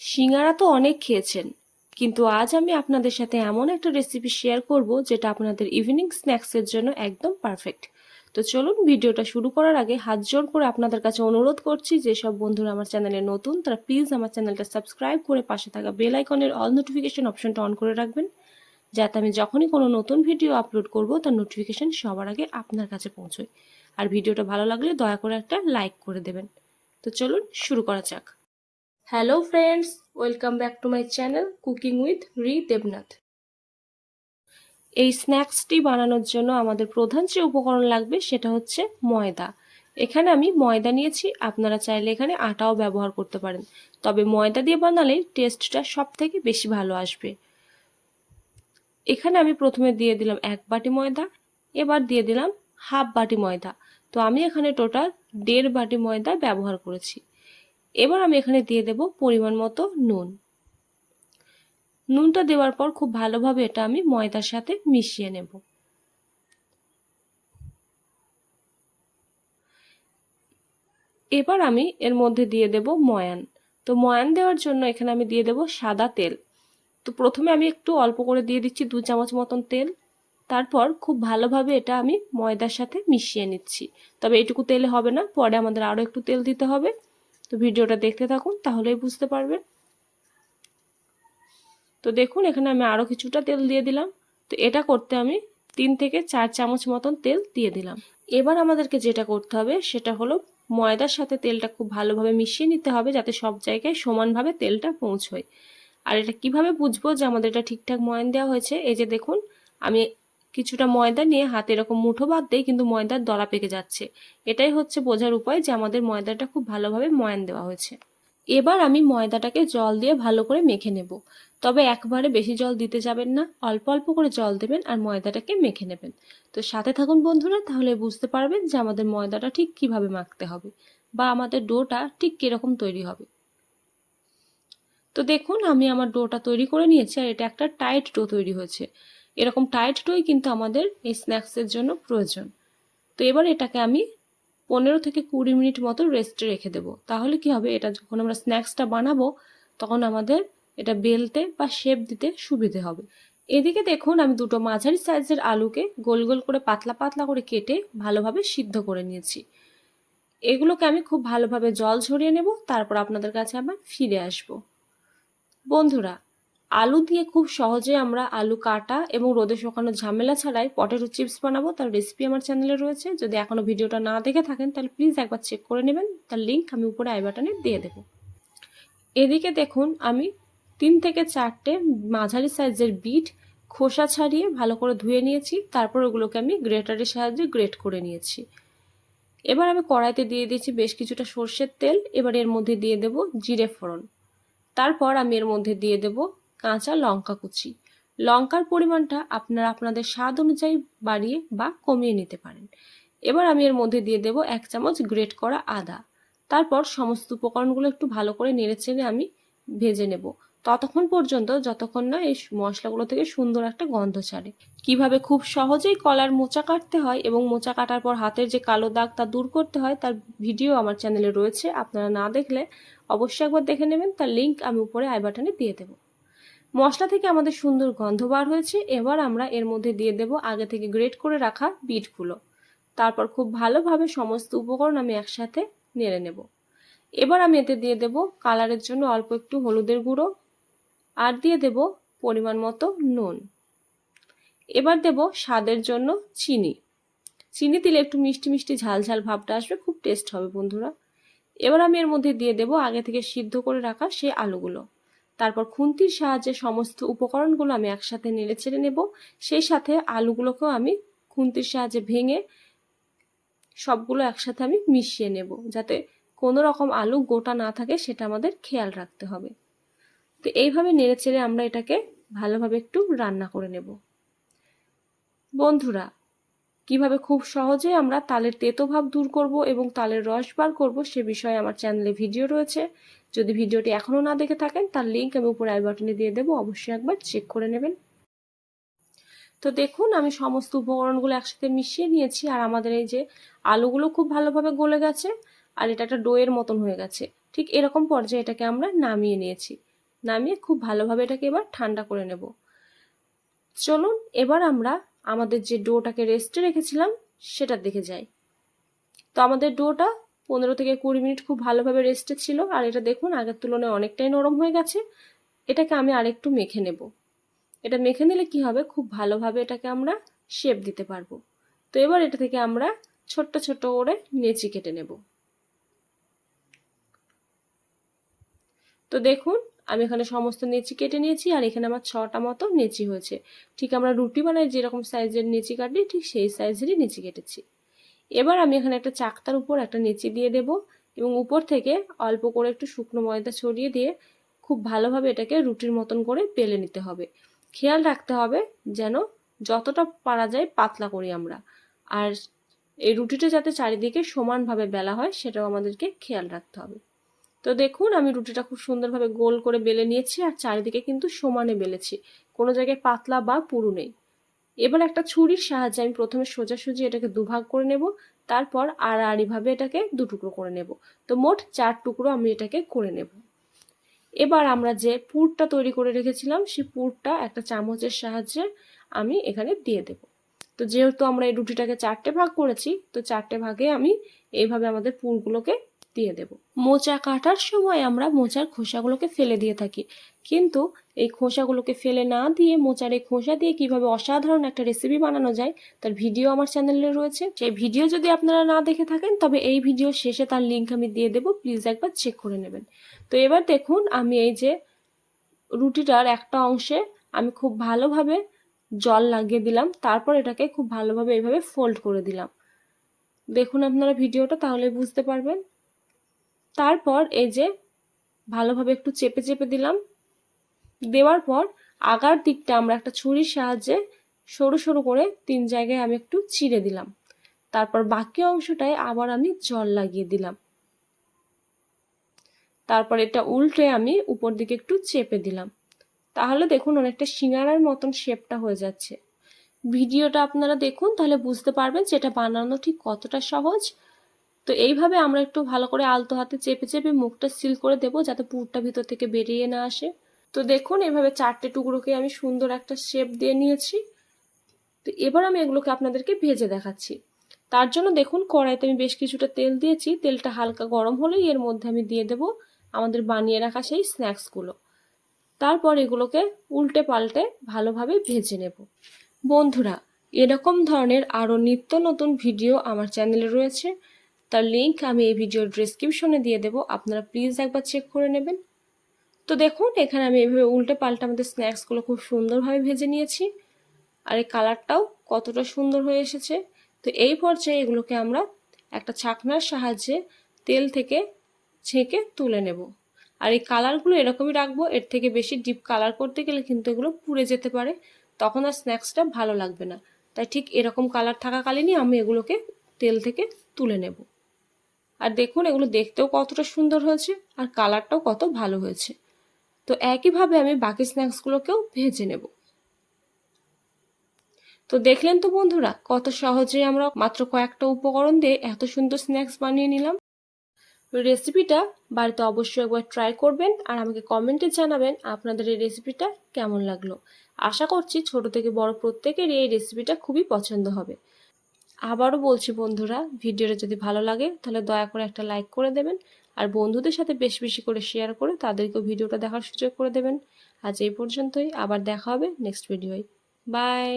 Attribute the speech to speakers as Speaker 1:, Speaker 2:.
Speaker 1: সিঙ্গারা তো অনেক খেয়েছেন, কিন্তু আজ আমি আপনাদের সাথে এমন একটা রেসিপি শেয়ার করব যেটা আপনাদের ইভিনিং স্ন্যাক্সের জন্য একদম পারফেক্ট তো চলুন ভিডিওটা শুরু করার আগে হাত জোর করে আপনাদের কাছে অনুরোধ করছি যেসব বন্ধুরা আমার চ্যানেলে নতুন, তারা প্লিজ আমার চ্যানেলটা সাবস্ক্রাইব করে পাশে থাকা বেল আইকনের অল নোটিফিকেশন অপশনটা অন করে রাখবেন, যাতে আমি যখনই কোনো নতুন ভিডিও আপলোড করব, তার নোটিফিকেশন সবার আগে আপনার কাছে পৌঁছয়। আর ভিডিওটা ভালো লাগলে দয়া করে একটা লাইক করে দেবেন। তো চলুন শুরু করা যাক। Hello friends welcome back to my channel cooking with রি দেবনাথ এই স্ন্যাক্সটি বানানোর জন্য আমাদের প্রধান যে উপকরণ লাগবে সেটা হচ্ছে ময়দা। এখানে আমি ময়দা নিয়েছি। আপনারা চাইলে এখানে আটাও ব্যবহার করতে পারেন। তবে ময়দা দিয়ে বানালে টেস্টটা সব থেকে বেশি ভালো আসবে। এখানে আমি প্রথমে দিয়ে দিলাম এক বাটি ময়দা, এবার দিয়ে দিলাম হাফ বাটি ময়দা। তো আমি এখানে টোটাল দেড় বাটি ময়দা ব্যবহার করেছি। এবার আমি এখানে দিয়ে দেব পরিমাণ মতো নুন। নুনটা দেওয়ার পর খুব ভালোভাবে এটা আমি ময়দার সাথে মিশিয়ে নেব। এবার আমি এর মধ্যে দিয়ে দেব ময়ান। তো ময়ান দেওয়ার জন্য এখানে আমি দিয়ে দেব সাদা তেল। তো প্রথমে আমি একটু অল্প করে দিয়ে দিচ্ছি দু চামচ মতন তেল। তারপর খুব ভালোভাবে এটা আমি ময়দার সাথে মিশিয়ে নিচ্ছি। তবে এটুকু তেলে হবে না, পরে আমাদের আরও একটু তেল দিতে হবে। তো ভিডিওটা দেখতে থাকুন, তাহলেই বুঝতে পারবেন। তো দেখুন, এখানে আমি আরও কিছুটা তেল দিয়ে দিলাম। তো এটা করতে আমি তিন থেকে চার চামচ মতন তেল দিয়ে দিলাম। এবার আমাদেরকে যেটা করতে হবে, সেটা হলো ময়দার সাথে তেলটা খুব ভালোভাবে মিশিয়ে নিতে হবে, যাতে সব জায়গায় সমানভাবে তেলটা পৌঁছয়। আর এটা কীভাবে বুঝব যে আমাদের এটা ঠিকঠাক ময়ান দেওয়া হয়েছে? এই যে দেখুন, আমি কিছুটা ময়দা নিয়ে হাতে এরকম মুঠো বাদ দেই কিন্তু ময়দার দলা পেকে যাচ্ছে। এটাই হচ্ছে বোঝার উপায় যে আমাদের ময়দাটা খুব ভালোভাবে ময়ান দেওয়া হয়েছে। এবার আমি ময়দাটাকে জল দিয়ে ভালো করে মেখে নেব। তবে একবারে বেশি জল দিতে যাবেন না, অল্প অল্প করে জল দেবেন আর ময়দাটাকে মেখে নেবেন। তো সাথে থাকুন বন্ধুরা, তাহলে বুঝতে পারবেন যে আমাদের ময়দাটা ঠিক কীভাবে মাখতে হবে বা আমাদের ডোটা ঠিক কীরকম তৈরি হবে। তো দেখুন, আমি আমার ডোটা তৈরি করে নিয়েছি আর এটা একটা টাইট ডো তৈরি হয়েছে। এরকম টাইট ডোই কিন্তু আমাদের এই স্ন্যাক্সের জন্য প্রয়োজন। তো এবার এটাকে আমি পনেরো থেকে কুড়ি মিনিট মতো রেস্টে রেখে দেবো। তাহলে কি হবে? এটা যখন আমরা স্ন্যাক্সটা বানাবো, তখন আমাদের এটা বেলতে বা শেপ দিতে সুবিধে হবে। এদিকে দেখুন, আমি দুটো মাঝারি সাইজের আলুকে গোল গোল করে পাতলা পাতলা করে কেটে ভালোভাবে সিদ্ধ করে নিয়েছি। এগুলোকে আমি খুব ভালোভাবে জল ঝরিয়ে নেব, তারপর আপনাদের কাছে আবার ফিরে আসব। বন্ধুরা আলু দিয়ে খুব সহজে আমরা আলু কাটা এবং রোদে শুকানো ঝামেলা ছাড়াই পটেটো চিপস বানাবো। তার রেসিপি আমার চ্যানেলে রয়েছে। যদি এখনও ভিডিওটা না দেখে থাকেন, তাহলে প্লিজ একবার চেক করে নেবেন। তার লিঙ্ক আমি উপরে আই বাটনে দিয়ে দেবো। এদিকে দেখুন, আমি তিন থেকে চারটে মাঝারি সাইজের বিট খোসা ছাড়িয়ে ভালো করে ধুয়ে নিয়েছি। তারপর ওগুলোকে আমি গ্রেটারের সাহায্যে গ্রেট করে নিয়েছি। এবার আমি কড়াইতে দিয়ে দিয়েছি বেশ কিছুটা সর্ষের তেল। এবার এর মধ্যে দিয়ে দেব জিরে ফোড়ন। তারপর আমি এর মধ্যে দিয়ে দেব কাঁচা লঙ্কা কুচি। লঙ্কার পরিমাণটা আপনারা আপনাদের স্বাদ অনুযায়ী বাড়িয়ে বা কমিয়ে নিতে পারেন। এবার আমি এর মধ্যে দিয়ে দেব এক চামচ গ্রেট করা আদা। তারপর সমস্ত উপকরণগুলো একটু ভালো করে নেড়ে চেড়ে আমি ভেজে নেব। ততক্ষণ পর্যন্ত যতক্ষণ না এই মশলাগুলো থেকে সুন্দর একটা গন্ধ ছাড়ে। কীভাবে খুব সহজেই কলার মোচা কাটতে হয় এবং মোচা কাটার পর হাতের যে কালো দাগ তা দূর করতে হয় তার ভিডিও আমার চ্যানেলে রয়েছে। আপনারা না দেখলে অবশ্যই একবার দেখে নেবেন। তার লিঙ্ক আমি উপরে আই বাটনে দিয়ে দেবো। মশলা থেকে আমাদের সুন্দর গন্ধ বার হয়েছে, এবার আমরা এর মধ্যে দিয়ে দেব আগে থেকে গ্রেট করে রাখা বিটগুলো তারপর খুব ভালোভাবে সমস্ত উপকরণ আমি একসাথে নেড়ে নেব। এবার আমি এতে দিয়ে দেব কালারের জন্য অল্প একটু হলুদের গুঁড়ো আর দিয়ে দেব পরিমাণ মতো নুন। এবার দেব স্বাদের জন্য চিনি। চিনি দিলে একটু মিষ্টি মিষ্টি ঝাল ঝাল ভাবটা আসবে, খুব টেস্ট হবে বন্ধুরা। এবার আমি এর মধ্যে দিয়ে দেব আগে থেকে সিদ্ধ করে রাখা সেই আলুগুলো। তারপর খুন্তির সাহায্যে সমস্ত উপকরণগুলো আমি একসাথে নেড়ে ছেড়ে নেব। সেই সাথে আলুগুলোকেও আমি খুন্তির সাহায্যে ভেঙে সবগুলো একসাথে আমি মিশিয়ে নেব, যাতে কোনো রকম আলু গোটা না থাকে, সেটা আমাদের খেয়াল রাখতে হবে। তো এইভাবে নেড়ে চেড়ে আমরা এটাকে ভালোভাবে একটু রান্না করে নেব। বন্ধুরা, কীভাবে খুব সহজে আমরা তালের তেতো ভাব দূর করব এবং তালের রস বার করব, সে বিষয়ে আমার চ্যানেলে ভিডিও রয়েছে। যদি ভিডিওটি এখনও না দেখে থাকেন, তার লিঙ্ক আমি উপরে আই বাটনে দিয়ে দেবো, অবশ্যই একবার চেক করে নেবেন। তো দেখুন, আমি সমস্ত উপকরণগুলো একসাথে মিশিয়ে নিয়েছি, আর আমাদের এই যে আলুগুলো খুব ভালোভাবে গলে গেছে, আর এটা একটা ডোয়ের মতন হয়ে গেছে। ঠিক এরকম পর্যায়ে এটাকে আমরা নামিয়ে নিয়েছি। নামিয়ে খুব ভালোভাবে এটাকে এবার ঠান্ডা করে নেব। চলুন, এবার আমরা আমাদের যে ডোটাকে রেস্টে রেখেছিলাম, সেটার দিকে যাই। তো আমাদের ডোটা পনেরো থেকে কুড়ি মিনিট খুব ভালোভাবে রেস্টে ছিল, আর এটা দেখুন আগের তুলনায় অনেকটাই নরম হয়ে গেছে। এটাকে আমি আরেকটু মেখে নেব। এটা মেখে নিলে কি হবে? খুব ভালোভাবে এটাকে আমরা শেপ দিতে পারব। তো এবার এটা থেকে আমরা ছোট্ট ছোট্ট করে নেচি কেটে নেব। তো দেখুন, আমি এখানে সমস্ত নেচি কেটে নিয়েছি, আর এখানে আমার ছটা মতো নেচি হয়েছে। ঠিক আমরা রুটি বানাই, যেরকম সাইজের নেচি কাটি ঠিক সেই সাইজেরই নেচি কেটেছি। এবার আমি এখানে একটা চাকতার উপর একটা নেচি দিয়ে দেব এবং উপর থেকে অল্প করে একটু শুকনো ময়দা ছড়িয়ে দিয়ে খুব ভালোভাবে এটাকে রুটির মতন করে বেলে নিতে হবে। খেয়াল রাখতে হবে যেন যতটা পারা যায় পাতলা করি আমরা। আর এই রুটিটা যাতে চারিদিকে সমানভাবে বেলা হয় সেটাও আমাদেরকে খেয়াল রাখতে হবে। তো দেখুন, আমি রুটিটা খুব সুন্দরভাবে গোল করে বেলে নিয়েছি আর চারিদিকে কিন্তু সমানে বেলেছি। কোনো জায়গায় পাতলা বা পুরু নেই। এবার একটা ছুরির সাহায্যে আমি প্রথমে সোজাসুজি এটাকে দুভাগ করে নেব, তারপর আড়াআড়িভাবে এটাকে দু টুকরো করে নেব। তো মোট চার টুকরো আমি এটাকে করে নেব। এবার আমরা যে পুরটা তৈরি করে রেখেছিলাম সেই পুরটা একটা চামচের সাহায্যে আমি এখানে দিয়ে দেব। তো যেহেতু আমরা এই রুটিটাকে চারটে ভাগ করেছি, তো চারটে ভাগে আমি এইভাবে আমাদের পুরগুলোকে দিয়ে দেব। মোচা কাটার সময় আমরা মোচার খোসাগুলোকে ফেলে দিয়ে থাকি। কিন্তু এই খোসাগুলোকে ফেলে না দিয়ে মোচার এই খোসা দিয়ে কীভাবে অসাধারণ একটা রেসিপি বানানো যায়, তার ভিডিও আমার চ্যানেলে রয়েছে। সেই ভিডিও যদি আপনারা না দেখে থাকেন, তবে এই ভিডিও শেষে তার লিঙ্ক আমি দিয়ে দেবো প্লিজ একবার চেক করে নেবেন। তো এবার দেখুন, আমি এই যে রুটিটার একটা অংশে আমি খুব ভালোভাবে জল লাগিয়ে দিলাম, তারপর এটাকে খুব ভালোভাবে এইভাবে ফোল্ড করে দিলাম। দেখুন আপনারা ভিডিওটা তাহলে বুঝতে পারবেন। তারপর এই যে ভালোভাবে একটু চেপে চেপে দিলাম দেওয়ার পর আগার দিকটা আমরা একটা ছুরির সাহায্যে সরু সরু করে তিন জায়গায় আমি একটু চিড়ে দিলাম। তারপর বাকি অংশটায় আবার আমি জল লাগিয়ে দিলাম। তারপর এটা উল্টে আমি উপর দিকে একটু চেপে দিলাম। তাহলে দেখুন অনেকটা সিঙ্গারার মতন শেপটা হয়ে যাচ্ছে। ভিডিওটা আপনারা দেখুন, তাহলে বুঝতে পারবেন যে এটা বানানো ঠিক কতটা সহজ। তো এইভাবে আমরা একটু ভালো করে আলতো হাতে চেপে চেপে মুখটা সিল করে দেব যাতে পুরটা ভিতর থেকে বেরিয়ে না আসে। তো দেখুন, এভাবে চারটে টুকরোকে আমি সুন্দর একটা শেপ দিয়ে নিয়েছি। তো এবার আমি এগুলোকে আপনাদেরকে ভেজে দেখাচ্ছি। তার জন্য দেখুন, কড়াইতে আমি বেশ কিছুটা তেল দিয়েছি। তেলটা হালকা গরম হলেই এর মধ্যে আমি দিয়ে দেব আমাদের বানিয়ে রাখা সেই স্ন্যাক্সগুলো। তারপর এগুলোকে উল্টে পাল্টে ভালোভাবে ভেজে নেব। বন্ধুরা, এরকম ধরনের আরও নিত্য নতুন ভিডিও আমার চ্যানেলে রয়েছে। তার লিঙ্ক আমি এই ভিডিওর ডিসক্রিপশনে দিয়ে দেবো। আপনারা প্লিজ একবার চেক করে নেবেন। তো দেখুন, এখানে আমি এভাবে উল্টে পাল্টে আমাদের স্ন্যাক্সগুলো খুব সুন্দরভাবে ভেজে নিয়েছি। আর এই কালারটাও কতটা সুন্দর হয়ে এসেছে। তো এই পর্যায়ে এগুলোকে আমরা একটা ছাকনার সাহায্যে তেল থেকে ছেঁকে তুলে নেব। আর এই কালারগুলো এরকমই রাখব, এর থেকে বেশি ডিপ কালার করতে গেলে কিন্তু এগুলো পুড়ে যেতে পারে। তখন আর স্ন্যাক্সটা ভালো লাগবে না। তাই ঠিক এরকম কালার থাকাকালীনই আমি এগুলোকে তেল থেকে তুলে নেব। আর দেখুন, এগুলো দেখতেও কতটা সুন্দর হয়েছে, আর কালারটাও কত ভালো হয়েছে। তো একইভাবে আমি বাকি স্ন্যাক্সগুলোকেও ভেজে নেব। তো দেখলেন তো বন্ধুরা, কত সহজে আমরা মাত্র কয়েকটা উপকরণ দিয়ে এত সুন্দর স্ন্যাক্স বানিয়ে নিলাম। রেসিপিটা বাড়িতে অবশ্যই একবার ট্রাই করবেন আর আমাকে কমেন্টে জানাবেন আপনাদের এই রেসিপিটা কেমন লাগল। আশা করছি ছোট থেকে বড় প্রত্যেকের এই রেসিপিটা খুবই পছন্দ হবে। আবারও বলছি বন্ধুরা, ভিডিওটা যদি ভালো লাগে তাহলে দয়া করে একটা লাইক করে দেবেন আর বন্ধুদের সাথে বেশ বেশি করে শেয়ার করে তাদেরকেও ভিডিওটা দেখার সুযোগ করে দেবেন। আজ এই পর্যন্তই, আবার দেখা হবে নেক্সট ভিডিওয় বাই